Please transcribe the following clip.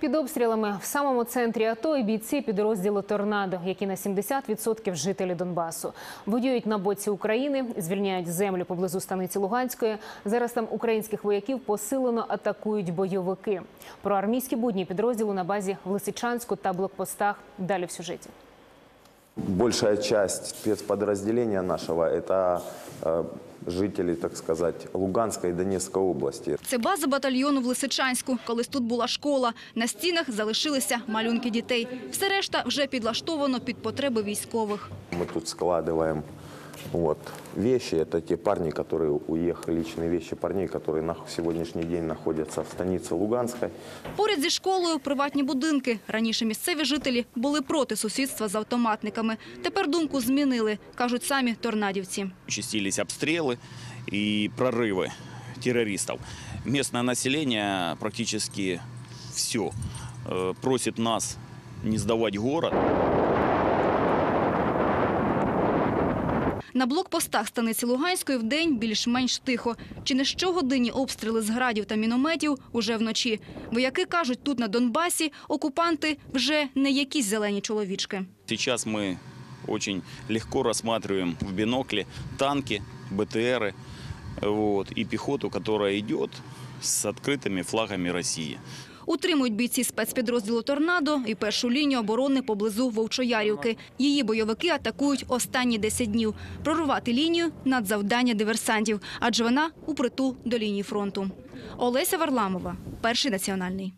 Під обстрілами в самому центрі АТО і бійці підрозділу Торнадо, які на 70% жителі Донбасу воюють на боці України, звільняють землю поблизу станиці Луганської. Зараз там українських вояків посилено атакують бойовики. Про армійські будні підрозділу на базі в Лисичанську та блокпостах. Далі в сюжеті. Большая часть спецподразделения нашего – это э, жители, так сказать, Луганской и Донецкой области. Це база батальйону в Лисичанську. Колись тут була школа. На стінах залишилися малюнки дітей. Все решта вже підлаштовано під потреби військових. Мы тут складываем вот, вещи. Это те парни, которые уехали, личные вещи парней, которые на сегодняшний день находятся в станице Луганской. Поряд зі школою приватні будинки. Раніше місцеві жителі були проти сусідства з автоматниками. Тепер думку змінили, кажуть самі торнадівці. Участились обстрелы и прорывы террористов. Местное население практически все просит нас не сдавать город. На блокпостах станиці Луганської вдень більш-менш тихо. Чи не щогодинні обстріли з градів та мінометів уже вночі. Вояки кажуть, тут на Донбасі окупанти вже не якісь зелені чоловічки. Сейчас мы очень легко рассматриваем в бинокле танки, БТРы вот, и пехоту, которая идет с открытыми флагами России. Утримують бійці спецпідрозділу «Торнадо» і першу лінію оборони поблизу Вовчоярівки. Її бойовики атакують останні 10 днів. Прорвати лінію – надзавдання диверсантів, адже вона упритул до лінії фронту. Олеся Варламова, Перший національний.